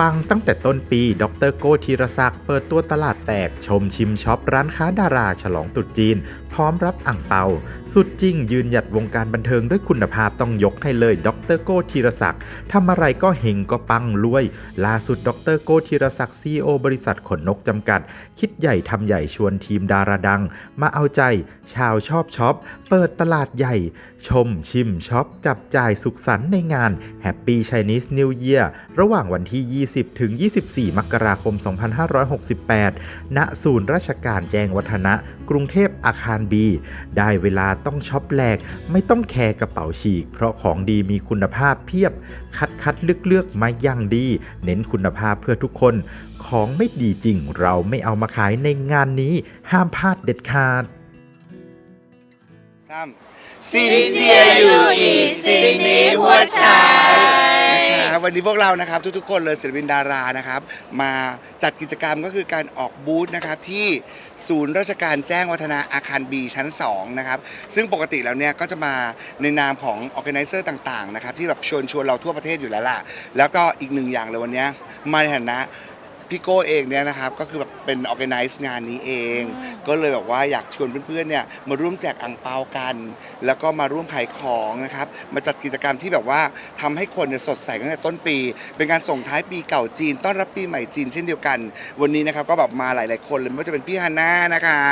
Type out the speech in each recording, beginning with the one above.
ปังตั้งแต่ต้นปี ดรโก้ธีรศักดิ์เปิดตัวตลาดแตกชมชิมช็อปร้านค้าดาราฉลองตรุษจีน ร้อมรับอ่างเปา สุดจริงยืนหยัดวงการบันเทิงด้วยคุณภาพต้องยกให้เลยดรโก้ธีรศักดิ์ทำอะไรก็เฮงก็ปังรวย ล่าสุดดรโก้ธีรศักดิ์ซีโอบริษัทขนนกจำกัด คิดใหญ่ทำใหญ่ชวนทีมดาราดัง มาเอาใจ ชาวชอบช็อป เปิดตลาดใหญ่ ชมชิมช็อป จับจ่ายสุขสันต์ในงาน Happy Chinese New Year ระหว่างวันที่ 20 ถึง 24 มกราคม 2568 ณ ศูนย์ราชการแจ้งวัฒนะ กรุงเทพอาคารบีได้เวลาต้องช็อปแหลก ไม่ต้องแคร์กระเป๋าฉีก เพราะของดีมีคุณภาพเพียบ คัดคัดเลือกเลือกมาอย่างดี เน้นคุณภาพเพื่อทุกคน ของไม่ดีจริงเราไม่เอามาขายในงานนี้ ห้ามพลาดเด็ดขาดสามสินเจียอยู่อีสินนี้หัวใจ นะครับวันนี้พวกเรานะครับทุกๆคนเลยศิลปินดารานะครับ มาจัดกิจกรรมก็คือการออกบูธนะครับที่ศูนย์ราชการแจ้งวัฒนะอาคารบีชั้น2นะครับซึ่งปกติแล้วเนี่ยก็จะมาในนามของออแกไนเซอร์ต่างๆนะครับที่แบบชวนชวนเราทั่วประเทศอยู่แล้วล่ะแล้วก็อีกหนึ่งอย่างเลยวันนี้มาในฐานะ พี่โก้เองเนี่ยนะครับก็คือแบบเป็น organize งานนี้เอง ก็เลยแบบว่าอยากชวนเพื่อนๆเนี่ยมาร่วมแจกอ่งเปากัน แล้วก็มาร่วมขายของนะครับมาจัดกิจกรรมที่แบบว่าทำให้คนเนี่ยสดใสตั้งแต่ต้นปี เป็นการส่งท้ายปีเก่าจีน ต้อนรับปีใหม่จีนเช่นเดียวกัน วันนี้นะครับก็แบบมาหลาย ๆ คนเลยไม่ว่าจะเป็นพี่ฮาน่านะคะ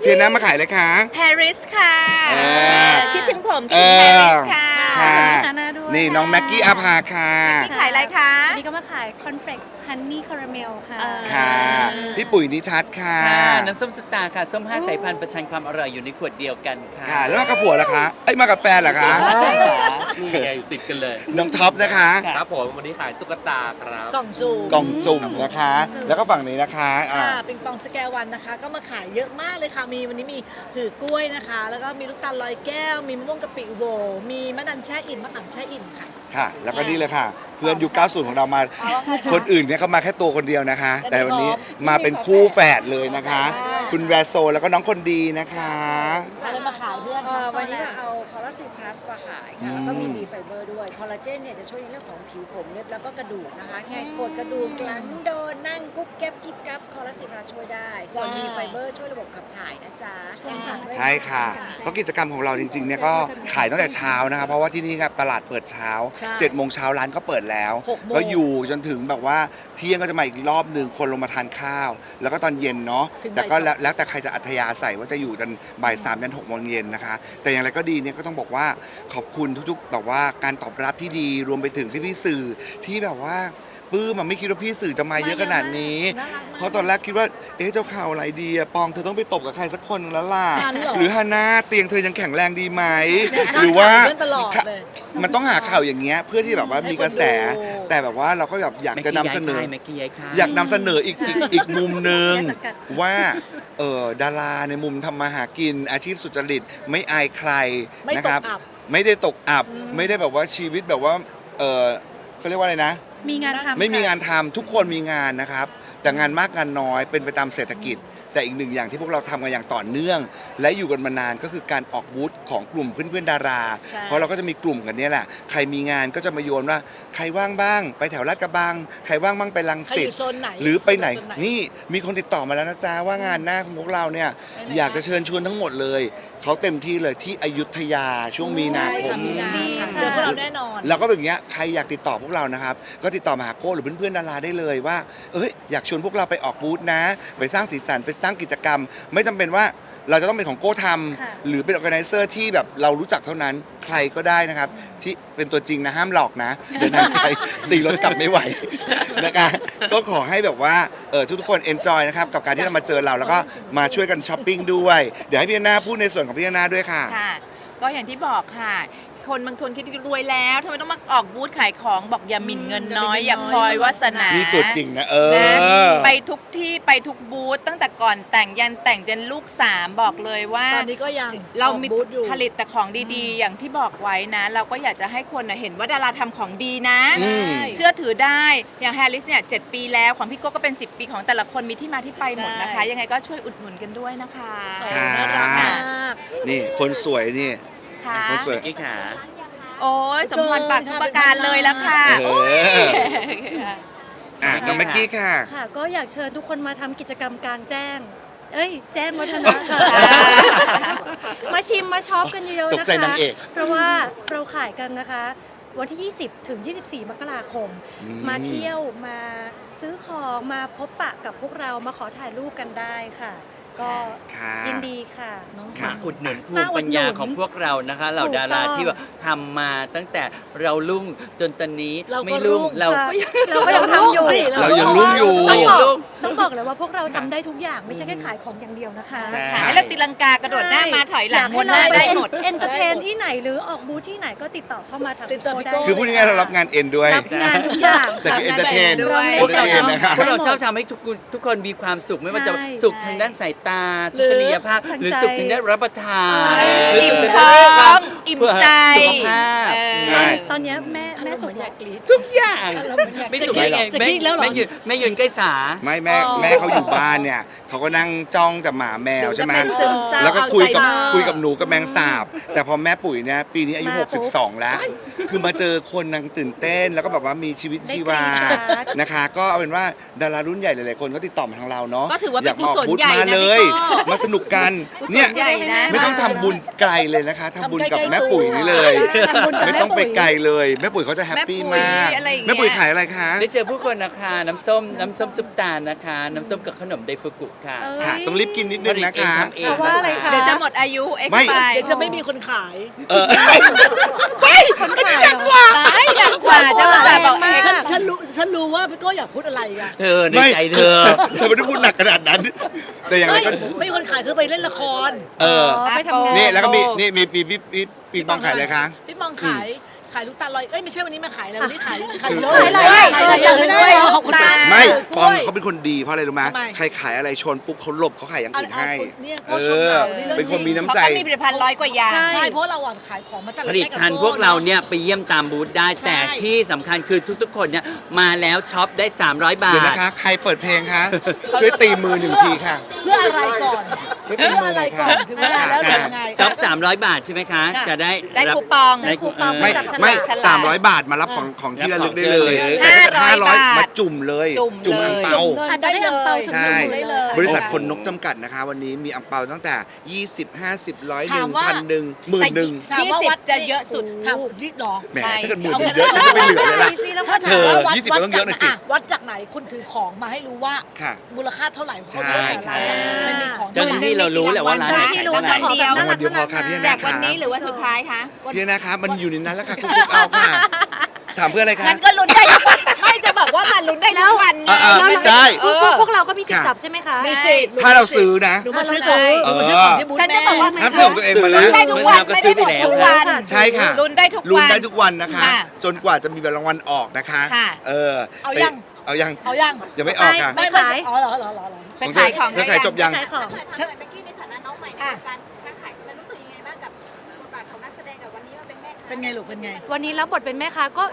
พี่ฮาน่ามาขายเลยค่ะปารีสค่ะเออคิดถึงผมเอคิดถึงอปารีสค่ะค่ะฮาน่าด้วยนี่น้องแม็กกี้อาภาค่ะพี่ขายอะไรคะวันนี้ก็มาขายคอนเฟลก ฮันนี่คาราเมลค่ะเออค่ะ พี่ปุ๋ยนิทัศน์ค่ะ ค่ะน้ำส้มสตาร์ค่ะ ส้มห้าสายพันธุ์ประชันความอร่อยอยู่ในขวดเดียวกันค่ะค่ะ แล้วมากับผัวล่ะคะไอ้ยมากับแฟนเหรอคะใช่ค่ะนี่ไงอยู่ติดกันเลย น้องท็อปนะคะ ครับผมวันนี้ขายตุ๊กตาครับ กล่องซูมกล่องจุ่มนะคะ แล้วก็ฝั่งนี้นะคะอ่า ค่ะปิงปองสแกร์วันนะคะ ก็มาขายเยอะมากเลยค่ะ มีวันนี้มีหือกล้วยนะคะ แล้วก็มีลูกตาลลอยแก้ว มีมะม่วงกะปิโวมีมะนันแช่อิ่มมะอ่ำแช่อิ่มค่ะ ค่ะ แล้วก็นี่เลยค่ะ เพื่อนยุค90 ของเรามา คนอื่นเนี่ยเขามาแค่ตัวคนเดียวนะคะ แต่วันนี้มาเป็นคู่แฝดเลยนะคะ คุณแวโซแล้วก็น้องคนดีนะคะอะไรมาขายเพื่อนเอ่อวันนี้มาเอา คอลลาซีพลัสมาขายค่ะ แล้วก็มีอืมบีไฟเบอร์ด้วย คอลลาเจนเนี่ยจะช่วยในเรื่องของผิวผมเล็บแล้วก็กระดูกนะคะ แค่ปวดกระดูกหลังโดนนั่งกุ๊บแก๊บกิ๊บกับคอลลาซีพลัสช่วยได้ ส่วนบีไฟเบอร์ช่วยระบบขับถ่ายนะจ๊ะยังฝากด้วยนใช่ค่ะเพราะกิจกรรมของเราจริงๆเนี่ยก็ขายตั้งแต่เช้านะคะเพราะว่าที่นี่ครับตลาดเปิดเช้าใช่7จ็ดโมงเช้าร้านก็เปิดแล้วหกโมงก็อยู่จนถึงแบบว่าเที่ยงก็จะมาอีกรอบหนึ่งคนลงมาทานข้าว แล้วก็ตอนเย็นเนาะถึงแต่ก็บ่ายสองแล้วแล้วแต่ใครจะอัธยาศัยว่าจะอยู่จนบ่ายสามยันหกโมงเย็นนะคะ แต่อย่างไรก็ดีเนี่ยก็ต้องบอกว่าขอบคุณทุกๆแบบว่าการตอบรับที่ดีรวมไปถึงพี่ๆสื่อที่แบบว่า ปื้มอะไม่คิดว่าพี่สื่อจะมาเยอะขนาดนี้ น่ารักมากเพราะตอนแรกคิดว่า เอ๊ะเจ้าข่าวอะไรดีอะปองเธอต้องไปตบกับใครสักคนนึงแล้วล่ะ ฉันเหรอหรือฮาน่าเตียงเธอยังแข็งแรงดีไหม เนี่ยสร้างหรือว่าข่าวเพื่อนตลอดเลย มันต้องหาข่าวอย่างเงี้ยเพื่อที่แบบว่าให้มีคนกระแสดูแต่แบบว่าเราก็แบบอยากจะนำเสนอ แม็กกี้ย้ายค่ายอยากนำเสนออีกอีกอีกมุมหนึ่งอย่าสกัด ว่าเออดาราในมุมทำมาหากินอาชีพสุจริตไม่อายใครไม่นะตคกรับอับ ไม่ได้ตกอับ ไม่ได้แบบว่าชีวิตแบบว่าเออเขาเรียกว่าอะไรนะ มีงานทำไม่มีค่ะ งานทำทุกคนมีงานนะครับ แต่งานมากงานน้อยเป็นไปตามเศรษฐกิจ แต่อีกหนึ่งอย่างที่พวกเราทำกันอย่างต่อเนื่อง และอยู่กันมานานก็คือการออกบูธของกลุ่มเพื่อนๆดารา ใช่ เพราะเราก็จะมีกลุ่มกันเนี่ยแหละ ใครมีงานก็จะมาโยนว่า ใครว่างบ้าง ไปแถวลาดกระบัง ใครว่างบ้างไปลังใครอสิตยู่โซนไหนหรือไปไหน โซนนี่มีคนติดต่อมาแล้วนะจ๊ะว่างานหน้าของพวกเราเนี่ยไปไหนอยากจะเชิญชวนทั้งหมดเลย เขาเต็มที่เลยที่อยุธยาช่วงมีนาคม ใช่ะมีนาดีค่ะค่ะเจอพวกเราแน่นอนแล้วก็แบบเนี้ยใครอยากติดต่อพวกเรานะครับ ก็ติดต่อมาหาโก้หรือเพื่อนๆดาราได้เลยว่า เอ้ยอยากชวนพวกเราไปออกบูธนะ ไปสร้างสีสันไปสร้างกิจกรรม ไม่จำเป็นว่าเราจะต้องเป็นของโก้ทค่ะำหรือเป็นออแกไนเซอร์ที่แบบเรารู้จักเท่านั้นใครก็ได้นะครับ ที่เป็นตัวจริงนะห้ามหลอกนะเดินทางไกล ตีรถกลับไม่ไหวนะคะก็ขอให้แบบว่าเออทุกๆคนเอนจอยนะครับกับการที่เรามาเจอเราแล้วก็มาช่วยกันช้อปปิ้งด้วย เดี๋ยวให้พี่นาพูดในส่วนของพี่นาด้วยค่ะ ค่ะ ก็อย่างที่บอกค่ะ คนบางคนคิดรวยแล้วทำไมต้องมาออกบูธขายของบอกอย่าหมิ่นเงินน้อยอืมอย่าคอยวาสนานี่ตัวจริงนะเอนะอไปทุกที่ไปทุกบูธตั้งแต่ก่อนแต่งยันแต่งจนลูกสามบอกเลยว่า ตอนนี้ก็ยังเรามีออกบูธอยู่ ผลิตแต่ของดีๆ อย่างที่บอกไว้นะ เราก็อยากจะให้คนน่ะเห็นว่าดาราทำของดีนะ อืมเชื่อถือได้อย่างแฮร์ริสเนี่ยเปีแล้วของพี่โก้ก็เป็น 10 ปีของแต่ละคนมีที่มาที่ไปหมดนะคะ ใช่ ยังไงก็ช่วยอุดหนุนกันด้วยนะคะโอ้น่ารักมาก นี่คนสวยนี่ ค่ะคนสวยแม็กกี้ขา โอ้ยสมพรปากทุกประการเลยแล้วค่ะเออ โอ้ยอะน้องแม็กกี้ค่ะ ค่ะ ก็อยากเชิญทุกคนมาทำกิจกรรมกลางแจ้ง เอ้ย แจ้งวัฒนะค่ะ มาชิมมาช็อปกันเยอะๆตนะคะกใจนางเอก เพราะว่าเราขายกันนะคะ วันที่ 20 ถึง 24 มกราคมอืมมาเที่ยวมาซื้อของมาพบปะกับพวกเรามาขอถ่ายรูปกันได้ค่ะ ก็ค่ะยินดีค่ะ ค่ะมาอุดหนุนภูมามิอุปัดญหนุนญาของพวกเรานะคะ เหล่าถูกดาราต้องที่แบบทำมาตั้งแต่เราลุ่งจนตอนนี้เราก็ไม่ลุ่งรุ่งเราค่ะก็ยังเราก็ยังทำอยู่สิเรายังรุ่งอยู่ต้องบอกรุ่ง ต้องบอกเลยว่าพวกเราทำได้ทุกอย่างไม่ใช่แค่ขายของอย่างเดียวนะคะใช่ค่ะให้เราตีลังกากระโดดหน้ามาถอยหลังวนหน้าได้หมด เอนเตอร์เทนที่ไหนหรือออกบูธที่ไหนก็ติดต่อเข้ามาทางติดต่อพี่ได้โก้ คือพูดง่ายๆเรารับงานเอ็นด้วย รับงานทุกอย่าง แต่คือเอนเตอร์เทน ด้วยพวกเราชอบนะคะพวกเราชอบทำให้ทุกคนทุกคนมีความสุขไม่ว่าจะใช่สุขทางด้านสายตาหรือทัศนียภาพ ทางหรือใจสุขทางด้านรับประทานเออ หรืออิ่สุมขท้ทางด้านควาอมงอิ่มใจสุขภาพเออ ใช่ ตอนเนี้ยแม่แม่สุดหล่อทุกอย่างไม่สุขไม่ได้หรอกไงจะแม่กรี๊ดแล้วเหรอ แม่ยืนแม่ยืนใกล้สา ไม่แม่อ๋อ แม่เขาอยู่บ้านเนี่ยเขาก็นั่งจ้องแต่หมาแมวใช่ไหมจะเป็นซึมเศร้าแล้วก็คุยกับอัลไซเมอร์คุยกับหนูกับแมงสาบ แต่พอแม่ปุ๋ยเนี่ยปีนี้อายุ มาปุ๊บ62 แล้ว คือมาเจอคนนางตื่นเต้น แล้วก็แบบว่ามีชีวิตชีวาได้กรี๊ดกราด นะคะ ก็เอาเป็นว่าดารารุ่นใหญ่หลายๆคนก็ติดต่อมาทางเราเนาะก็ถือว่าเป็นอยากมาออกกุศลบูธใหญ่มานะเลยพี่โก้มาสนุกกันกุศลเนี่ยใหญ่นะ ไม่ต้องทำบุญไกลเลยนะคะทำบุญกับแม่ปุ๋ยนี่เลย ทำบุญกับไม่แม่ต้องไปปุ๋ยไกลเลย แม่ปุ๋ยเขาจะแฮปปี้แม่ปุ๋ยมากอะไรอย่างเงี้ย แม่ปุ๋ยขายอะไรคะ ได้เจอผู้คนนะคะ น้ำส้มน้ำส้มซุปตาลนะคะ น้ำส้มกับขนมไดฟุกุค่ะเอ้ยค่ะ ต้องรีบกินนิดนึงนะคะ ผลิตเองทำเองเพราะว่าอะไรคะ เดี๋ยวจะหมดอายุ เอ็กไม่ ซ์ไปเดี๋ยวจะไม่มีคนขาย เออคนขายเหรอตายดังกว่าจะมาจ่ายบอกเอ็กฉันซ์ฉันรู้ฉันรู้ว่าพี่โก้อยากพูดอะไรอะ เธอในไม่ใจเธอเธอไม่ได้พูดหนักขนาดนั้น แต่อย่างไรไม่ก็ไม่มีคนขายคือไปเล่นละครเออ ไปทำงาน นี่แล้วก็มีนี่มีปีปีปีปีบองขายอะไรคะ พี่มองขาย ขายลูกตาลลอย เอ้ยไม่ใช่วันนี้มาขายอะไรวันนี้ขายขายคือเลขายอะไรขายอะไรขายอะไรเลยขอบคุณมาก ไม่กปล้องวยเขาเป็นคนดีเพราะอะไรรู้ไหมทำไม ใครขายอะไรชนปุ๊บเขาหลบเขาขายอย่างอื่นให้เอาเอาเนี่ยก็เอชมอ เรานี่เรื่องเป็นคนจริงมีน้ำเพราะใจ เขามีผลิตภัณฑ์ร้อยกว่าอย่าง ใช่เพราะเราอะขายของมาตั้งผลิตภัณฑ์พวกเราเนี่ย ไปเยี่ยมตามบูธได้ใช่แต่ที่สำคัญคือทุกๆ คนเนี่ย มาแล้วช็อปได้ 300 บาเดี๋ยวท นะคะ ใครเปิดเพลงคะ ช่วยตีมือหนึ่งทีค่ะ เพื่ออะไรก่อน ช่วยเพื่ตีอมืออะหไรน่อยก่อค่ะนถึงเวลาแล้วเดี๋ยวยังไง ช็อป300 บาทใช่ไหมคะ ค่ะจะได้ได้รับคูปองได้คูปองไม่จับฉลากไม่ฉลากสามร้อยบาทมารับของของที่ระลึกได้เลยห้าร้อยห้าร้อยบาทมาจุ่มเลยจุ่มจุ่มเลยอังเปาจุ่มอาจจะได้อังเปาถึงใช่หนึ่งหมื่นได้เลย บริษัทคนนกจำกัดนะคะ วันนี้มีอังเปาตั้งแต่ 20 50ร้อยหนึ่ถางมว่า พันหนึ่งหมื่นหนึ่งถามว่าวัด20จะเยอะสุดถามรีดหรอ แหมใช่ ถ้าเกิดหมื่นหนึ่งเยอะฉันจะไม่เหลือเลยล่ะ ถ้าเธถามอว่าวัด20วัดก็ต้องเยจากอะหน่อยสิอะวัดจาก ไหนคุณถือของมาให้รู้ว่า ค่ะมูลค่าเท่าไหร่เพราะใช่ว่าแต่ละร้านเนี่ยมันมีของเจ้าหน้าที่เรารู้แหละว่าร้านไหนเจ้าหน้าที่ขายรู้เท่าไหร่แต่ขอแบบรางวัลเดียวพอค่ะพี่แจนะกวันคะนี้หรือว่าสุดท้ายคะพี่นะคะมันอยู่ในนั้นแล้วค่ะคุณปุ๊กเอาค่ะ ถามเพื่ออะไรคะ งั้นก็ลุ้นได้ทุกวันไม่จะบอกว่ามันลุ้นได้ทุกวันไง อ่าๆมันใช่ พวกพวกพวกเราก็มีสิทธิ์จับใช่ไหมคะมีสิทธิ์ ถ้าเราซื้อนะ หนูมาซื้อของหนูมาซื้อของที่บูธฉันจะแม่บอกว่าห้ามซื้อของตัวเองมานะลุ้นได้ทุกวันเราก็ไม่ซื้ได้อหไปมดแล้วทุกวัน ใช่ค่ะลุ้นได้ทุกลุ้นวันได้ทุกวันนะคะ ค่ะจนกว่าจะมีรางวัลออกนะคะ ค่ะ เออเอายัง เอายังเอายังยังไม่ออกค่ะไม่ไม่ขาย อ๋อเหรอเหรอเหรอเหรอไปขายของเธอขายจบยังขายของฉันเมื่อกี้ในฐานะน้องใหม่ในวงการค้าขายใช่ไหมรู้สึกยังไงบ้างกับบทบาทของนักแสดงกับวันนี้มาเป็นแม่ค้าเป็นไงลูกเป็นไง วันนี้รับบทเป็นแม่ค้าก็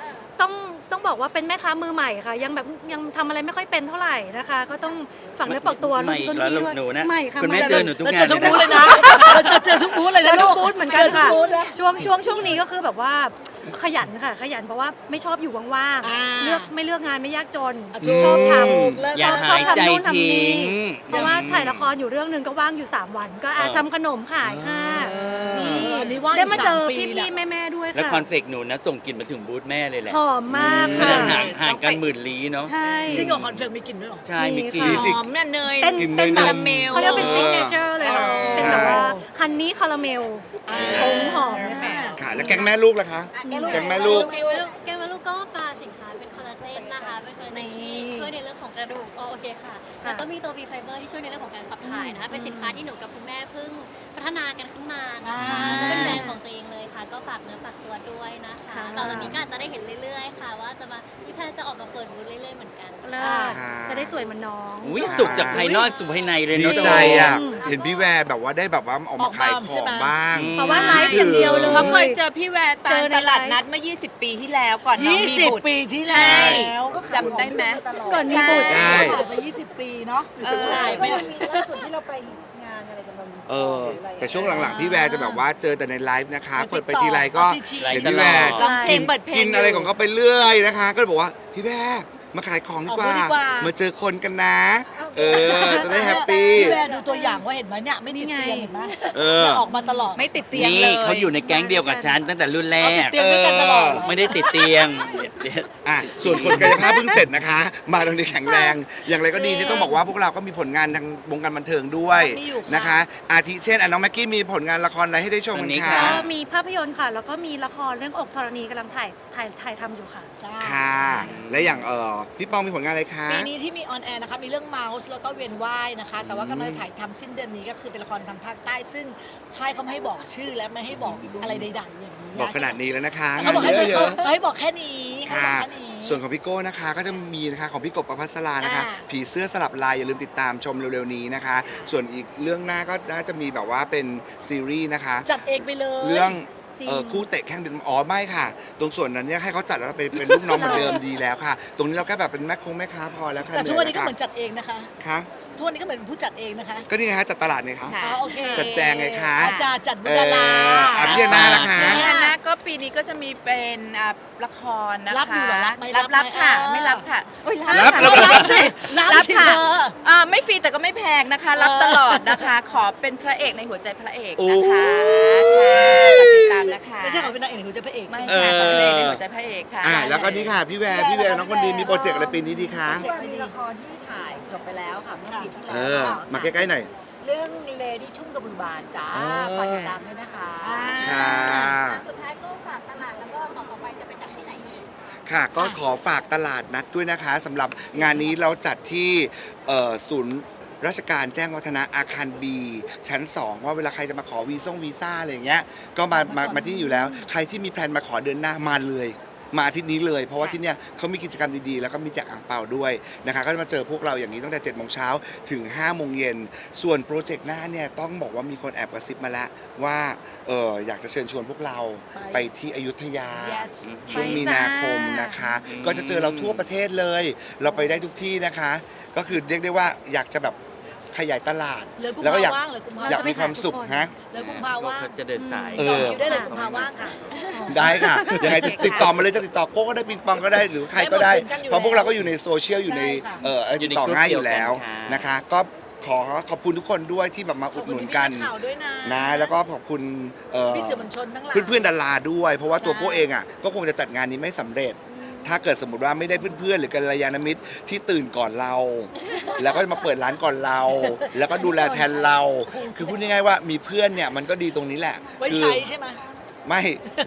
ต้องต้องบอกว่าเป็นแม่ค้ามือใหม่ค่ะ ยังแบบยังทำอะไรไม่ค่อยเป็นเท่าไหร่นะคะ ก็ต้องฝังเนื้อฝักตัวใหม่อีกรุ่นแล้วพี่ด้วยหนูนะใหม่ค่ะคุณแม่ใหเจอหนูทุกเรางาเจนอทุกเลยบูธนะเลยนะเราจะเจอทุกบูธเลยเจ นะอทุลูกกบูธเหมือนกันจทุค่ะบูธนะช่วงช่วงช่วงนี้ก็คือแบบว่าขยันค่ะ ขยันเพราะว่าไม่ชอบอยู่ว่างอ่าๆเลือกไม่เลือกงานไม่ยากจนถูกชอบทเลิกอย่าชอบหายใจทำนู่นทำนี่ทิ้งำเพราะว่าถ่ายละครอยู่เรื่องหนึ่งก็ว่างอยู่3วันก็อาเออทำขนมขายค่ะเออนี่อันนี้ว่างอยู่ได้มาเจอสามปีพี่เนี่ยๆแม่ ๆ ด้วยแล้วค่ะคอนเฟกต์หนูนะส่งกลิ่นมาถึงบูธแม่เลยแหละหอมมากมันค่ะจะห่างห่างกันหมื่นลี้เนาะใช่ จริงเหรอคอนเฟกต์มีกลิ่นด้วยเหรอ ใช่มีมีกลิ่มีนสิหอมน่ะเนย เป็นกินเป็นได้แบนบมเขาเรียกเป็นซิกเนเจอร์เลยค่ะอ๋อ เป็นแบบว่าฮันนี่คาราเมลอ่าผงหอมเลยค่ะ ค่ะ แล้วแก๊งแม่ลูกล่ะคะ แก๊งแม่ลูก แกงแม่ลูกแกงแม่ลูกก็ปลาสินค้าเป็นคอลลาเจนนะคะ เป็นคอลลาเจนที่ช่วยในเรื่องของกระดูกอ๋อโอเคค่ะ แล้วก็มีตัว B Fiber ที่ช่วยในเรื่องของการขับถ่ายนะคะ เป็นสินค้าที่หนูกับคุณแม่เพิ่งพัฒนากันขึ้นมานะคะอ่าแล้วก็เป็นแบรนด์ของตัวเองเลยค่ะ ก็ฝากเนื้อฝากตัวด้วยนะคะค่ะ ต่อจากนี้ก็อาจจะได้เห็นเรื่อยๆ ค่ะ ว่าจะมาพี่แพทย์จะออกมาเปิดบูธเรื่อยๆ เหมือนกัน เลิศค่ะจะได้ สวยเหมือนน้อง อุ้ยสุกจากภายนอกสู่ภายในเลยดีเนาะ ใจอะอืมเห็นพี่แวร์แบบว่าได้แบบว่าออกมาขายของบ้าง เพราะว่าไลฟ์อย่างเดียวเลยเขาเคยเจอพี่แวร์ตาเจมอในตลาดไลฟ์ นัดเมื่อ 20 ปีที่แล้วก่อนน้องยี่มีสิบบุตร ปีที่ใช่แล้วจำได้ไหม ก่อนมีบุตร ใช่ ผ่านไปยี่สิบปีเนาะ เออไม่มีล่าสุดที่เราไปงานอะไรกันบ้างเออ แต่ช่วงหลังๆ พี่แวร์จะแบบว่าเจอแต่ในไลฟ์นะคะ เปิดไปทีไรก็ที่ไลฟ์เห็นตพี่ลแวอร์ดร้องเพลงเปิดเพลงกินอะไรของเขาไปเรื่อยนะคะ ก็เลยบอกว่าพี่แวร์ มาขายของดีออกกบูว่าธดีกว่า มาเจอคนกันนะ เออ จะได้แฮปปี้ พี่แวร์ดูตัวอย่างว่าเห็นไหมเนี่ยไม่ติดเตียงเห็นไหมเออ เนี่ยออกมาตลอด ไม่ติดเตียงนี่เลยเขาอยู่ในแก๊งเดียวกับฉันตั้งแต่รุ่นแรเอาติดกเตียงด้วยกันตลอดเหรอ ไม่ได้ติดเตียง อะส่วนคนกายภาพเพิ่งเสร็จนะคะ มาตรงนี้แข็งแรง อย่างไรก็ดีที่ต้องบอกว่าพวกเราก็มีผลงานทางวงการบันเทิงด้วยมีอยู่ค่ะ นะคะ อาทิเช่นอะน้องแม็กกี้มีผลงานละครอะไรให้ได้ชมกันวันนี้คะค่ะก็มีภาพยนตร์ค่ะ แล้วก็มีละครเรื่องอกธรณีกำลังถ่ายถ่ายถ่ายทำอยู่ค่ะ ค่ะ และอย่างเออพี่ปองมีผลงานอะไรคะ ปีนี้ที่มีออนแอร์นะคะมีเรื่องเมาส์แล้วก็เวียนว่ายนะคะ แต่ว่ากำลังจะถ่ายทำสิ้นเดือนนี้ก็คือเป็นละครทางภาคใต้ ซึ่งค่ายเขาไม่ให้บอกชื่อและไม่ให้บอกอะไรใดๆอย่างนี้ะบอกขนาดนี้แล้วนะคะเขาบอกให้งานเยอะเขาให้บอกแค่นี้เขาบอค่ะกแค่นี้ ส่วนของพี่โก้นะคะก็จะมีนะคะของพี่กบประพัสรานะคะ อ่า ผีเสื้อสลับลายอย่าลืมติดตามชมเร็วๆนี้นะคะ ส่วนอีกเรื่องหน้าก็น่าจะมีแบบว่าเป็นซีรีส์นะคะ จัดเองไปเลย เรื่อง จริง เอ่อคู่เตะแข่งดินอ๋อไม่ค่ะ ตรงส่วนนั้นเนี่ยให้เขาจัดแล้วเป็นเป็นลูกน้องเหมือนเดิมดีแล้วค่ะ ตรงนี้เราแค่แบบเป็นแม่คงแม่ค้าพอแล้วค่ะแต่ทุกวันนี้ก็ยเหมือนจัดเองนะคะ ค่ะทุกวันนี้ก็เหมือนผู้จัดเองนะคะก็นี่ไงคะจัดตลาดไงคะ ค่ะ อ๋อโอเคจัดแจงไงคะ อาจารย์จัดบุเอญดาอราอะพี่แอนนาล่ะคะ นี่ฮานะก็ปีนี้ก็จะมีเป็นอ่าละครนะคะรับอยู่เหรอรับไหมรับรัรับบไหมค่ะ เออไม่รับค่ะโอ้ยรับค่ะรับรับสิรับรับสิ ค่ะ เธอ อ่าไม่ ฟรีแต่ก็ไม่แพงนะคะ รับเออตลอดนะคะ ขอเป็นพระเอกในหัวใจพระเอกโอ้นะคะค่ะฝากติดตามนะคะไม่ใช่ของเป็นนางเอกหรือจะพระเอกไม่ใช่ไหม ค่ะจะเป็นพระเอกในหัวใจพระเอกค่ะ อ่าแล้วก็นี่ค่ะพี่แวร์พี่แวร์น้องคนดีมีโปรเจกต์อะไรปีนี้ดีคะช่วงมีละครที่ถ่ายจบไปแล้วค่ะเมื่อปีที่แล้วเออมาใกล้ๆหน่อย เรื่องเลดี้ทุ่งกระบือบานจ้าอ๋อฝากติดตามด้วยนะคะ ค่ะ สุดท้ายก็ฝากตลาด ค่ะ ก็ขอฝากตลาดนัดด้วยนะคะสำหรับงานนี้เราจัดที่เอ่อศูนย์ราชการแจ้งวัฒนะอาคาร B ชั้น 2 ว่าเวลาใครจะมาขอวีซ่งวีซ่าอะไรอย่างเงี้ยก็มามามาที่นี่อยู่แล้ว ใครที่มีแพลนมาขอเดือนหน้ามาเลย มาอาทิตย์นี้เลย เพราะว่าที่เนี่ยเขามีกิจกรรมดีๆ แล้วก็มีแจกอ่างเปาด้วยนะคะก็จะมาเจอพวกเราอย่างนี้ตั้งแต่7จ็ดโมงเช้าถึง5้าโมงเย็นส่วนโปรเจกต์หน้าเนี่ยต้องบอกว่ามีคนแอบกระซิบมาแล้วว่าเอออยากจะเชิญชวนพวกเราไปที่อยุธยา Yes ช่วงมีนาคมนะคะอืมก็จะเจอเราทั่วประเทศเลย เราไปได้ทุกที่นะคะ ก็คือเรียกได้ว่าอยากจะแบบ ขยายตลาดเหลือกุมแล้วก็ภาอยากว่างเหลือกุมภาอยากมีความสุขฮะ เหลือกุมภาว่างเขาจะเดินสาย เอ จองอคิวได้เลยกุมภาว่างค่ะ ได้ค่ะ ยังไงติดต่อมาเลยจะติดต่อโก้ก็ได้ปิงปองก็ได้หรือใครก็ได้ ได้หมดเป็นกันอยู่เพราะพวกเราก็อยู่ในโซเชียลอยู่ในใช่ค่ะ เอ่ออยู่ติดในต่อกรุ๊ปง่ายอยู่แล้วเดียวกันค่ะ นะคะ ก็ขอขอบคุณทุกคนด้วยที่แบบมาอุดหนุนกันขอบคุณพี่ๆข่าวด้วยนะนะแล้วก็ขอบคุณเอ่อพี่สื่อมวลชนทั้งหลาย เพื่อนๆดาราด้วย เพราะว่าตัวใช่ โก้เองอะก็คงจะจัดงานนี้ไม่สำเร็จ ถ้าเกิดสมมติว่าไม่ได้เพื่อนๆ หรือกัลยาณมิตรที่ตื่นก่อนเรา แล้วก็มาเปิดร้านก่อนเรา แล้วก็ดูแลแทนเรา คือพูดง่ายๆว่ามีเพื่อนเนี่ยมันก็ดีตรงนี้แหละไว้คื ใช้ใช่ไหม ไม่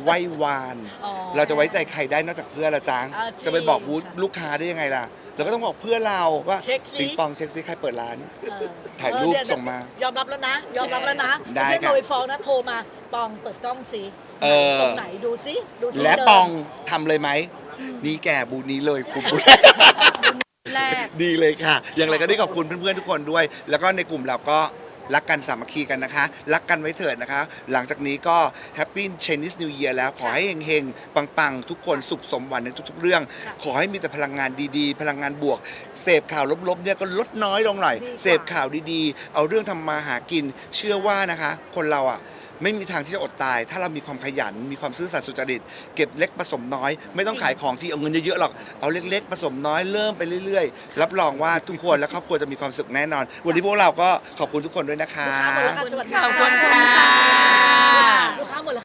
ไว้วาน อ๋อเราจะไว้ใจใครได้นอกจากเพื่อนละจังอ่าจริงจะไปบอกบูธลูกค้าได้ยังไงล่ะ เราก็ต้องบอกเพื่อนเราว่าเช็คสิ ปิงปองเช็คซิใครเปิดร้าน เออถ่ายรูปเออเดี๋วส่งมายอมรับแล้วนะ ยอมรับแล้วนะได้ไม่ใช่ค่ะโทรไปฟ้องนะ โทรมา ปองเปิดกล้องสิเออ ตรงไหนดูสิ ดูสิและเดินปองทำเลยไหม นี่แก่บูธนี้เลยคุณบูธแรก ดีเลยค่ะ อย่างไรก็ได้ขอบคุณเพื่อนๆทุกคนด้วย แล้วก็ในกลุ่มเราก็รักกันสามัคคีกันนะคะ รักกันไว้เถิดนะคะ หลังจากนี้ก็แฮปปี้ Chinese New Year แล้วขอให้เฮงๆ ปังๆ ทุกคนสุขสมหวังในทุกๆ เรื่อง ขอให้มีแต่พลังงานดีๆ พลังงานบวก เสพข่าวลบๆเนี่ยก็ลดน้อยลงหน่อย ดีกว่า เสพข่าวดีๆ เอาเรื่องทำมาหากิน เชื่อว่านะคะ คนเราอะ ไม่มีทางที่จะอดตาย ถ้าเรามีความขยัน มีความซื่อสัตย์สุจริต เก็บเล็กผสมน้อย ไม่ต้องขายของที่เอาเงินเยอะๆหรอก เอาเล็กๆผสมน้อยเริ่มไปเรื่อยๆ รับรองว่าทุกคนและครอบครัวจะมีความสุขแน่นอน วันนี้พวกเราก็ขอบคุณทุกคนด้วยนะคะ ลูกค้าค่ะ ขอบคุณค่ะ